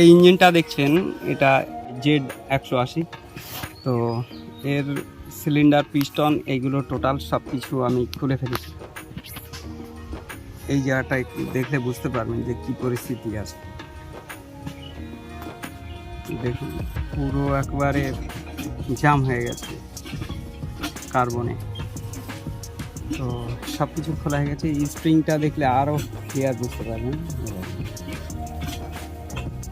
এই ইঞ্জিনটা দেখছেন, এটা জেড একশো আশি। তো এর সিলিন্ডার, পিস্টন এইগুলো টোটাল সব কিছু আমি খুলে ফেলেছি। এই জায়গাটা একটু দেখলে বুঝতে পারবেন যে কি পরিস্থিতি আছে। দেখুন, পুরো একবারে জাম হয়ে গেছে কার্বনে। তো সব কিছু খোলা হয়ে গেছে। স্প্রিংটা দেখলে আরও ক্লিয়ার বুঝতে পারবেন।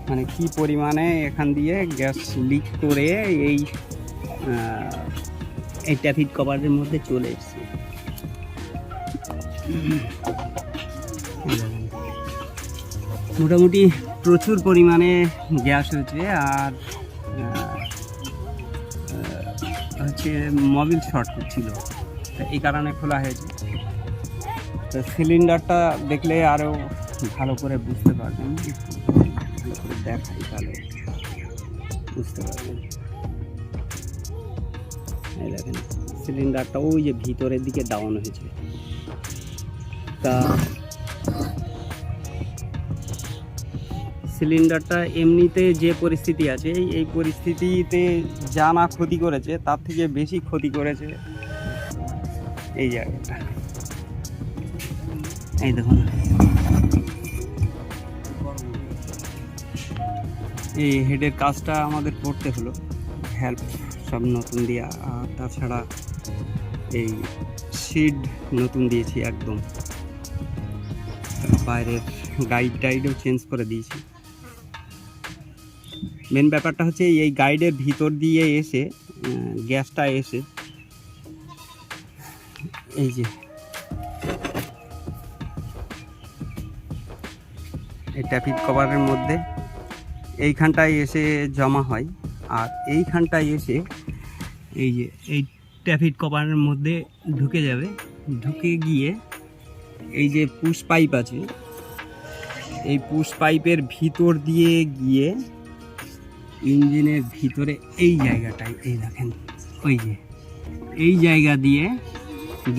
মানে কি পরিমাণে এখান দিয়ে গ্যাস লিক করে এই এই ট্যাফিড কভারের মধ্যে চলে এসছে। মোটামুটি প্রচুর পরিমাণে গ্যাস হয়েছে আর হচ্ছে মোবিল শর্ট ছিল। তো এই কারণে খোলা হয়েছে। তো সিলিন্ডারটা দেখলে আরও ভালো করে বুঝতে পারবেন। দেখাই তাহলে বুঝতে পারবেন দেখেন, সিলিন্ডারটা ওই যে ভিতরের দিকে ডাউন হয়েছে। তা সিলিন্ডারটা এমনিতে যে পরিস্থিতি আছে, এই পরিস্থিতিতে যা না ক্ষতি করেছে, তার থেকে বেশি ক্ষতি করেছে এই জায়গাটা। এই দেখুন। এই হেডের কাজটা আমাদের করতে হলো। হেল্প সব নতুন দেওয়া আর তাছাড়া এই সিড নতুন দিয়েছি একদম। বাইরের গাইড টাইডও চেঞ্জ করে দিয়েছি। মেন ব্যাপারটা হচ্ছে এই গাইডের ভিতর দিয়ে এসে গ্যাসটা এসে, এই যে, এই ট্যাফিক কভারের মধ্যে এইখানটায় এসে জমা হয়। আর এইখানটায় এসে এই যে, এই ট্যাফিক কভারের মধ্যে ঢুকে যাবে। ঢুকে গিয়ে এই যে পুশ পাইপ আছে, এই পুশ পাইপের ভিতর দিয়ে গিয়ে ইঞ্জিনের ভিতরে এই জায়গাটায়, এই দেখেন, ওই যে, এই জায়গা দিয়ে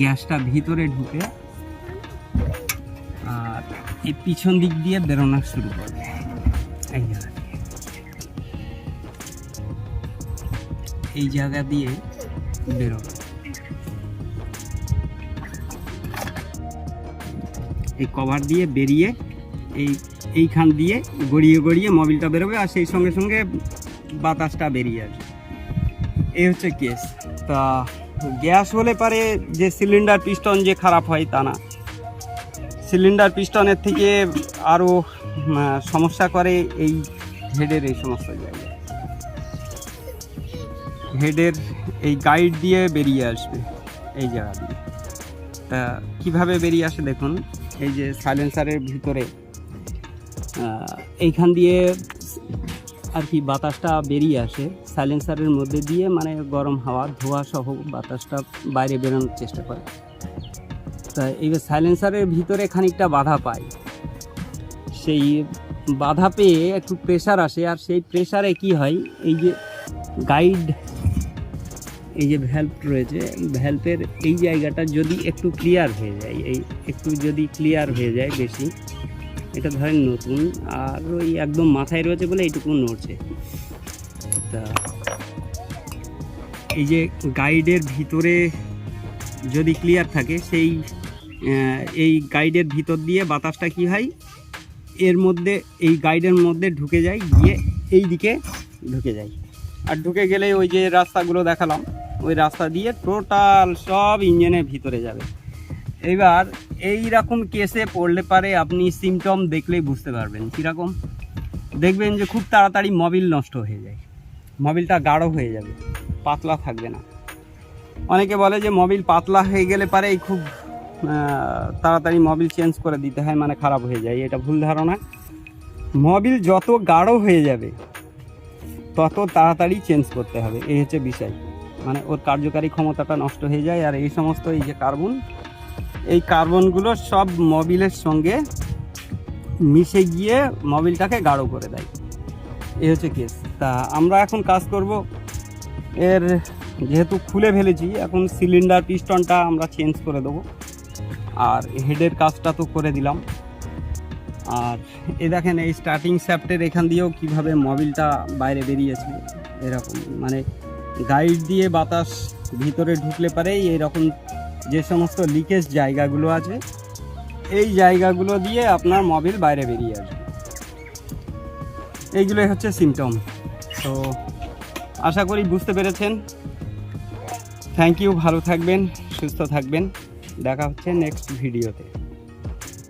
গ্যাসটা ভিতরে ঢুকে আর এই পিছন দিক দিয়ে বেরোনো শুরু করবে। এই জায়গা এই জায়গা দিয়ে বেরোবে এই কভার দিয়ে বেরিয়ে এই এইখান দিয়ে গড়িয়ে গড়িয়ে মোবিলটা বেরোবে আর সেই সঙ্গে সঙ্গে বাতাসটা বেরিয়ে আসবে। এই হচ্ছে কেস। তা গ্যাস হলে পারে যে সিলিন্ডার পিস্টন যে খারাপ হয় তা না। সিলিন্ডার পিস্টনের থেকে আরও সমস্যা করে এই হেডের এই সমস্ত জায়গায়। হেডের এই গাইড দিয়ে বেরিয়ে আসবে এই জায়গা দিয়ে। তা কীভাবে বেরিয়ে আসে দেখুন, এই যে সাইলেন্সারের ভিতরে এইখান দিয়ে আর কি বাতাসটা বেরিয়ে আসে সাইলেন্সারের মধ্যে দিয়ে মানে গরম হাওয়া, ধোয়া সহ বাতাসটা বাইরে বেরোনোর চেষ্টা করে। তা এই সাইলেন্সারের ভিতরে খানিকটা বাধা পায়। সেই বাধা পেয়ে একটু প্রেশার আসে, আর সেই প্রেশারে কি হয়, এই যে গাইড এই যে ভ্যালভ রয়েছে ভ্যালভের এই জায়গাটা যদি একটু ক্লিয়ার হয়ে যায়, এই একটু যদি ক্লিয়ার হয়ে যায় বেশি, এটা ধরেন নতুন, আর ওই একদম মাথায় রয়েছে বলে এইটুকু নড়ছে। তা এই যে গাইডের ভিতরে যদি ক্লিয়ার থাকে, সেই এই গাইডের ভিতর দিয়ে বাতাসটা কি হয়, এর মধ্যে, এই গাইডের মধ্যে ঢুকে যায়, গিয়ে এই দিকে ঢুকে যায়। আর ঢুকে গেলে ওই যে রাস্তাগুলো দেখালাম ওই রাস্তা দিয়ে টোটাল সব ইঞ্জিনের ভিতরে যাবে। এবার এই রকম কেসে পড়লে পারে আপনি সিমটম দেখলেই বুঝতে পারবেন কীরকম। দেখবেন যে খুব তাড়াতাড়ি মোবিল নষ্ট হয়ে যায়। মোবিলটা গাঢ় হয়ে যাবে, পাতলা থাকবে না। অনেকে বলে যে মোবিল পাতলা হয়ে গেলে পারে এই খুব তাড়াতাড়ি মোবিল চেঞ্জ করে দিতে হয় মানে খারাপ হয়ে যায়, এটা ভুল ধারণা। মোবিল যত গাঢ় হয়ে যাবে, তত তাড়াতাড়ি চেঞ্জ করতে হবে, এই হচ্ছে বিষয়। মানে ওর কার্যকারী ক্ষমতাটা নষ্ট হয়ে যায় আর এই সমস্ত এই যে কার্বন, এই কার্বনগুলো সব মবিলের সঙ্গে মিশে গিয়ে মবিলটাকে গাঢ় করে দেয়। এই হচ্ছে কেস তা আমরা এখন কাজ করব এর, যেহেতু খুলে ফেলেছি, এখন সিলিন্ডার পিস্টনটা আমরা চেঞ্জ করে দেবো। আর হেডের কাজটা তো করে দিলাম। আর এ দেখেন, এই স্টার্টিং শ্যাফটের এখান দিয়েও কীভাবে মবিলটা বাইরে বেরিয়েছে, এরকম। মানে গাইড দিয়ে বাতাস ভিতরে ঢুকলে পারেই এরকম যে সমস্ত লিকেজ জায়গাগুলো আছে, এই জায়গাগুলো দিয়ে আপনার মোবিল বাইরে বেরিয়ে আসবে। এইগুলোই হচ্ছে সিমটম তো আশা করি বুঝতে পেরেছেন। থ্যাংক ইউ ভালো থাকবেন, সুস্থ থাকবেন। দেখা হচ্ছে নেক্সট ভিডিওতে